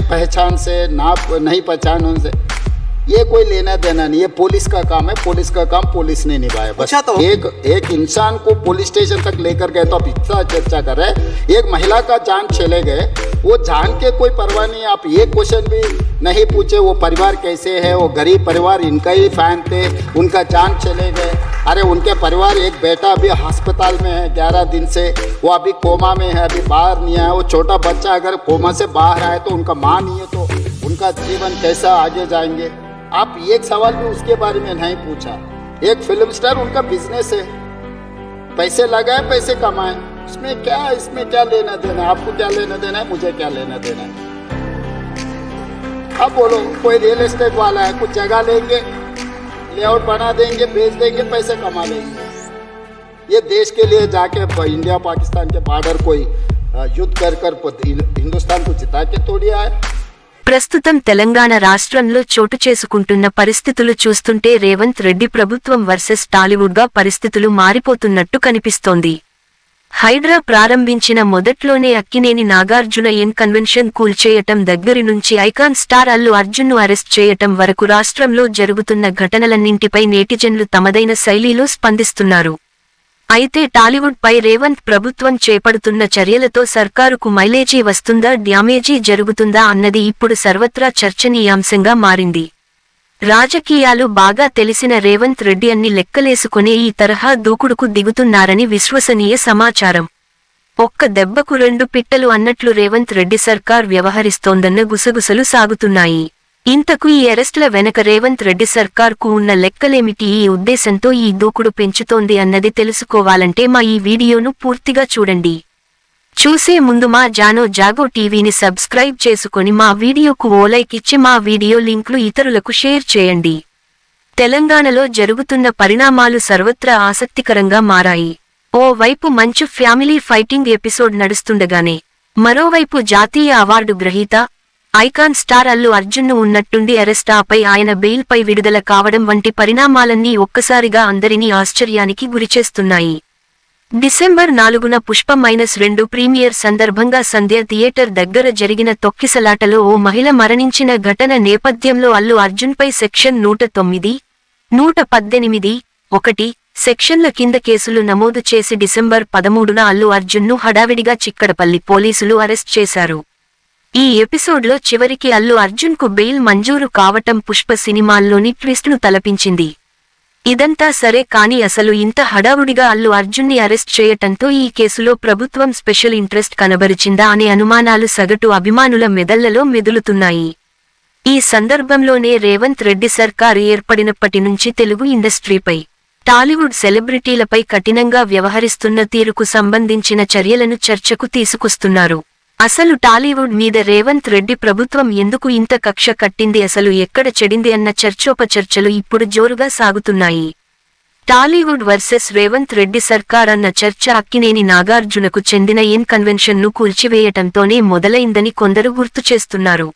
पहचान से ना नहीं पहचान उनसे। ये कोई लेना देना नहीं ये पुलिस का काम है पुलिस का काम पुलिस ने निभाया। बस अच्छा तो- एक एक इंसान को पुलिस स्टेशन तक लेकर गए तो आप इतना चर्चा कर रहे एक महिला का जान चले गए वो जान के कोई परवाह नहीं आप ये क्वेश्चन भी नहीं पूछे वो परिवार कैसे है वो गरीब परिवार इनका ही फ़ैन थे उनका जान चले गए। अरे उनके परिवार, एक बेटा अभी अस्पताल में है, ग्यारह दिन से। वो अभी कोमा में है, अभी बाहर नहीं आया। वो छोटा बच्चा अगर कोमा से बाहर आए तो उनका माँ नहीं है तो उनका जीवन कैसा आगे जाएँगे? आप एक सवाल भी उसके बारे में नहीं पूछा। एक फ़िल्म स्टार उनका बिज़नेस है। पैसे लगाए, पैसे कमाए। उसमें क्या, इसमें क्या लेना देना? है? आपको क्या लेना देना है? मुझे क्या लेना देना है? अब बोलो, कोई रियल एस्टेट वाला है, कुछ जगह लेंगे। लेआउट बना देंगे बेच देंगे पैसे कमा लेंगे ये देश के लिए जाके प- इंडिया पाकिस्तान के बॉर्डर कोई अ, युद्ध कर कर प- हिंदुस्तान को जिता के तोड़ी आए ప్రస్తుతం తెలంగాణ రాష్ట్రంలో చోటు చేసుకుంటున్న పరిస్థితులు చూస్తుంటే రేవంత్ రెడ్డి ప్రభుత్వం వర్సెస్ టాలీవుడ్ గా పరిస్థితులు మారిపోతున్నట్టు కనిపిస్తోంది హైడ్రా ప్రారంభించిన మొదట్లోనే అక్కినేని నాగార్జున ఎన్ కన్వెన్షన్ కూల్చేయటం దగ్గరి నుంచి ఐకాన్ స్టార్ అల్లు అర్జున్ను అరెస్ట్ చేయటం వరకు రాష్ట్రంలో జరుగుతున్న ఘటనలన్నింటిపై నేటిజన్లు తమదైన శైలిలో స్పందిస్తున్నారు. అయితే టాలీవుడ్ పై రేవంత్ ప్రభుత్వం చేపడుతున్న చర్యలతో సర్కారుకు మైలేజీ వస్తుందా డ్యామేజీ జరుగుతుందా అన్నది ఇప్పుడు సర్వత్రా చర్చనీయాంశంగా మారింది. రాజకీయాలు బాగా తెలిసిన రేవంత్ రెడ్డి అన్ని లెక్కలేసుకునే ఈ తరహా దూకుడుకు దిగుతున్నారని విశ్వసనీయ సమాచారం. ఒక్క దెబ్బకు రెండు పిట్టలు అన్నట్లు రేవంత్ రెడ్డి సర్కార్ వ్యవహరిస్తోందన్న గుసగుసలు సాగుతున్నాయి. ఇంతకు ఈ అరెస్టుల వెనక రేవంత్ రెడ్డి సర్కార్కు ఉన్న లెక్కలేమిటి? ఈ ఉద్దేశంతో ఈ దూకుడు పెంచుతోంది అన్నది తెలుసుకోవాలంటే మా ఈ వీడియోను పూర్తిగా చూడండి. చూసే ముందు మా జానో జాగో టీవీని సబ్స్క్రైబ్ చేసుకుని మా వీడియోకు ఓ లైక్ ఇచ్చి మా వీడియో లింక్లు ఇతరులకు షేర్ చేయండి. తెలంగాణలో జరుగుతున్న పరిణామాలు సర్వత్రా ఆసక్తికరంగా మారాయి. ఓ వైపు మంచు ఫ్యామిలీ ఫైటింగ్ ఎపిసోడ్ నడుస్తుండగానే మరోవైపు జాతీయ అవార్డు గ్రహీత ఐకాన్ స్టార్ అల్లు అర్జున్ను ఉన్నట్టుండి అరెస్ట్ ఆపై ఆయన బెయిల్పై విడుదల కావడం వంటి పరిణామాలన్నీ ఒక్కసారిగా అందరినీ ఆశ్చర్యానికి గురిచేస్తున్నాయి. డిసెంబర్ నాలుగున పుష్ప మైనస్ రెండు ప్రీమియర్ సందర్భంగా సంధ్య థియేటర్ దగ్గర జరిగిన తొక్కిసలాటలో ఓ మహిళ మరణించిన ఘటన నేపథ్యంలో అల్లు అర్జున్పై సెక్షన్ నూట తొమ్మిది నూట పద్దెనిమిది ఒకటి సెక్షన్ల కింద కేసులు నమోదు చేసి డిసెంబర్ పదమూడున అల్లు అర్జున్ను హడావిడిగా చిక్కడపల్లి పోలీసులు అరెస్ట్ చేశారు. ఈ ఎపిసోడ్లో చివరికి అల్లు అర్జున్కు బెయిల్ మంజూరు కావటం పుష్ప సినిమాల్లోని ట్విస్ట్ను తలపించింది. ఇదంతా సరే కాని అసలు ఇంత హడావుడిగా అల్లు అర్జున్ని అరెస్ట్ చేయటంతో ఈ కేసులో ప్రభుత్వం స్పెషల్ ఇంట్రెస్ట్ కనబరిచిందా అనే అనుమానాలు సగటు అభిమానుల మెదళ్ళలో మెదులుతున్నాయి. ఈ సందర్భంలోనే రేవంత్ రెడ్డి సర్కార్ ఏర్పడినప్పటి నుంచి తెలుగు ఇండస్ట్రీపై టాలీవుడ్ సెలబ్రిటీలపై కఠినంగా వ్యవహరిస్తున్న తీరుకు సంబంధించిన చర్యలను చర్చకు తీసుకొస్తున్నారు. అసలు టాలీవుడ్ మీద రేవంత్ రెడ్డి ప్రభుత్వం ఎందుకు ఇంత కక్ష కట్టింది? అసలు ఎక్కడ చెడింది? అన్న చర్చోపచర్చలు ఇప్పుడు జోరుగా సాగుతున్నాయి. టాలీవుడ్ వర్సెస్ రేవంత్ రెడ్డి సర్కార్ అన్న చర్చ అక్కినేని నాగార్జునకు చెందిన ఎన్ కన్వెన్షన్ను కూల్చివేయటంతోనే మొదలైందని కొందరు గుర్తు చేస్తున్నారు.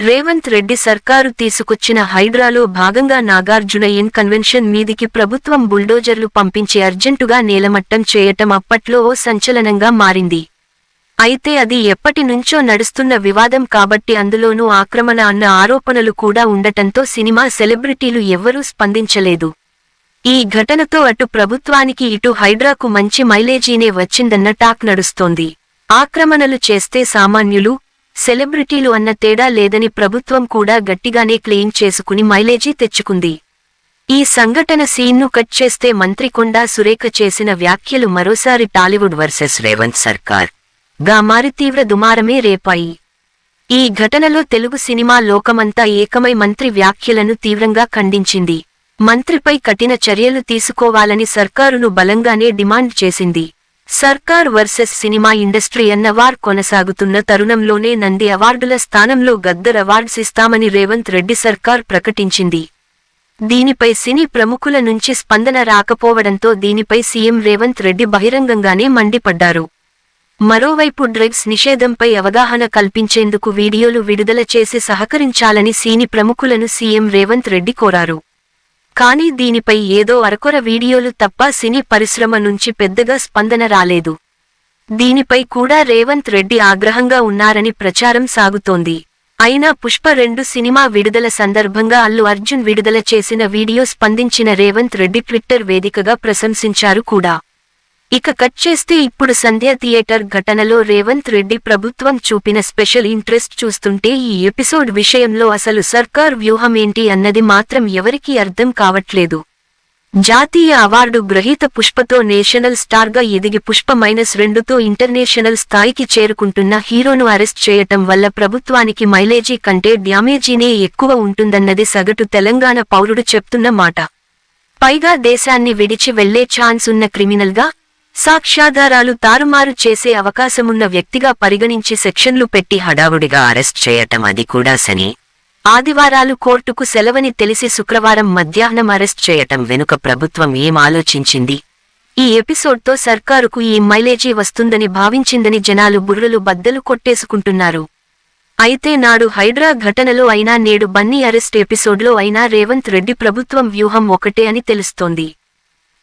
రేవంత్ రెడ్డి సర్కారు తీసుకొచ్చిన హైడ్రాలో భాగంగా నాగార్జున ఎన్ కన్వెన్షన్ మీదికి ప్రభుత్వం బుల్డోజర్లు పంపించి అర్జెంటుగా నేలమట్టం చేయటం అప్పట్లో ఓ సంచలనంగా మారింది. అయితే అది ఎప్పటి నుంచో నడుస్తున్న వివాదం కాబట్టి అందులోనూ ఆక్రమణ అన్న ఆరోపణలు కూడా ఉండటంతో సినిమా సెలబ్రిటీలు ఎవ్వరూ స్పందించలేదు. ఈ ఘటనతో అటు ప్రభుత్వానికి ఇటు హైడ్రాకు మంచి మైలేజీనే వచ్చిందన్న టాక్ నడుస్తోంది. ఆక్రమణలు చేస్తే సామాన్యులు సెలబ్రిటీలు అన్న తేడా లేదని ప్రభుత్వం కూడా గట్టిగానే క్లెయిమ్ చేసుకుని మైలేజీ తెచ్చుకుంది. ఈ సంఘటన సీన్ను కట్ చేస్తే మంత్రి కొండా సురేఖ చేసిన వ్యాఖ్యలు మరోసారి టాలీవుడ్ వర్సెస్ రేవంత్ సర్కార్. గా మారి తీవ్ర దుమారమే రేపాయి. ఈ ఘటనలో తెలుగు సినిమా లోకమంతా ఏకమై మంత్రి వ్యాఖ్యలను తీవ్రంగా ఖండించింది. మంత్రిపై కఠిన చర్యలు తీసుకోవాలని సర్కారును బలంగానే డిమాండ్ చేసింది. సర్కార్ వర్సెస్ సినిమా ఇండస్ట్రీ అన్న వార్ కొనసాగుతున్న తరుణంలోనే నంది అవార్డుల స్థానంలో గద్దర్ అవార్డ్స్ ఇస్తామని రేవంత్ రెడ్డి సర్కార్ ప్రకటించింది. దీనిపై సినీ ప్రముఖుల నుంచి స్పందన రాకపోవడంతో దీనిపై సీఎం రేవంత్ రెడ్డి బహిరంగంగానే మండిపడ్డారు. మరోవైపు డ్రగ్స్ నిషేధంపై అవగాహన కల్పించేందుకు వీడియోలు విడుదల చేసి సహకరించాలని సీని ప్రముఖులను సీఎం రేవంత్ రెడ్డి కోరారు. కానీ దీనిపై ఏదో అరకొర వీడియోలు తప్ప సినీ పరిశ్రమ నుంచి పెద్దగా స్పందన రాలేదు. దీనిపై కూడా రేవంత్ రెడ్డి ఆగ్రహంగా ఉన్నారని ప్రచారం సాగుతోంది. అయినా పుష్ప రెండు సినిమా విడుదల సందర్భంగా అల్లు అర్జున్ విడుదల చేసిన వీడియో స్పందించిన రేవంత్ రెడ్డి ట్విట్టర్ వేదికగా ప్రశంసించారు కూడా. ఇక కట్ చేస్తే ఇప్పుడు సంధ్య థియేటర్ ఘటనలో రేవంత్ రెడ్డి ప్రభుత్వం చూపిన స్పెషల్ ఇంట్రెస్ట్ చూస్తుంటే ఈ ఎపిసోడ్ విషయంలో అసలు సర్కార్ వ్యూహం ఏంటి అన్నది మాత్రం ఎవరికీ అర్థం కావట్లేదు. జాతీయ అవార్డు గ్రహీత పుష్పతో నేషనల్ స్టార్గా ఎదిగి పుష్ప మైనస్ రెండుతో ఇంటర్నేషనల్ స్థాయికి చేరుకుంటున్న హీరోను అరెస్ట్ చేయటం వల్ల ప్రభుత్వానికి మైలేజీ కంటే డ్యామేజీనే ఎక్కువ ఉంటుందన్నది సగటు తెలంగాణ పౌరుడు చెప్తున్న మాట. పైగా దేశాన్ని విడిచి వెళ్ళే ఛాన్స్ ఉన్న క్రిమినల్గా సాక్ష్యాధారాలు తారుమారు చేసే అవకాశమున్న వ్యక్తిగా పరిగణించి సెక్షన్లు పెట్టి హడావుడిగా అరెస్ట్ చేయటం అది కూడా సని ఆదివారాలు కోర్టుకు సెలవని తెలిసి శుక్రవారం మధ్యాహ్నం అరెస్ట్ చేయటం వెనుక ప్రభుత్వం ఏం ఆలోచించింది? ఈ ఎపిసోడ్తో సర్కారుకు ఈ మైలేజీ వస్తుందని భావించిందని జనాలు బుర్రలు బద్దలు కొట్టేసుకుంటున్నారు. అయితే నాడు హైడ్రా ఘటనలో అయినా నేడు బన్నీ అరెస్ట్ ఎపిసోడ్లో అయినా రేవంత్ రెడ్డి ప్రభుత్వం వ్యూహం ఒకటే అని తెలుస్తోంది.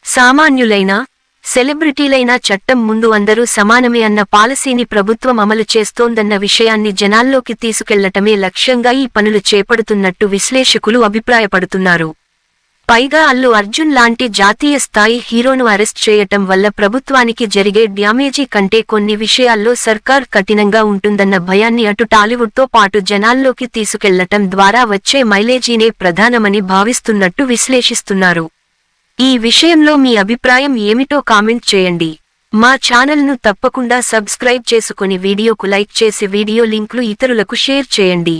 సామాన్యులైనా సెలబ్రిటీలైనా చట్టం ముందు అందరూ సమానమే అన్న పాలసీని ప్రభుత్వం అమలు చేస్తోందన్న విషయాన్ని జనాల్లోకి తీసుకెళ్ళటమే లక్ష్యంగా ఈ పనులు చేపడుతున్నట్టు విశ్లేషకులు అభిప్రాయపడుతున్నారు. పైగా అల్లు అర్జున్ లాంటి జాతీయ స్థాయి హీరోను అరెస్ట్ చేయటం వల్ల ప్రభుత్వానికి జరిగే డ్యామేజీ కంటే కొన్ని విషయాల్లో సర్కార్ కఠినంగా ఉంటుందన్న భయాన్ని అటు టాలీవుడ్తో పాటు జనాల్లోకి తీసుకెళ్ళటం ద్వారా వచ్చే మైలేజీనే ప్రధానమని భావిస్తున్నట్టు విశ్లేషిస్తున్నారు. ఈ విషయంలో మీ అభిప్రాయం ఏమిటో కామెంట్ చేయండి. మా ఛానల్ను తప్పకుండా సబ్స్క్రైబ్ చేసుకుని వీడియోకు లైక్ చేసి వీడియో లింక్లు ఇతరులకు షేర్ చేయండి.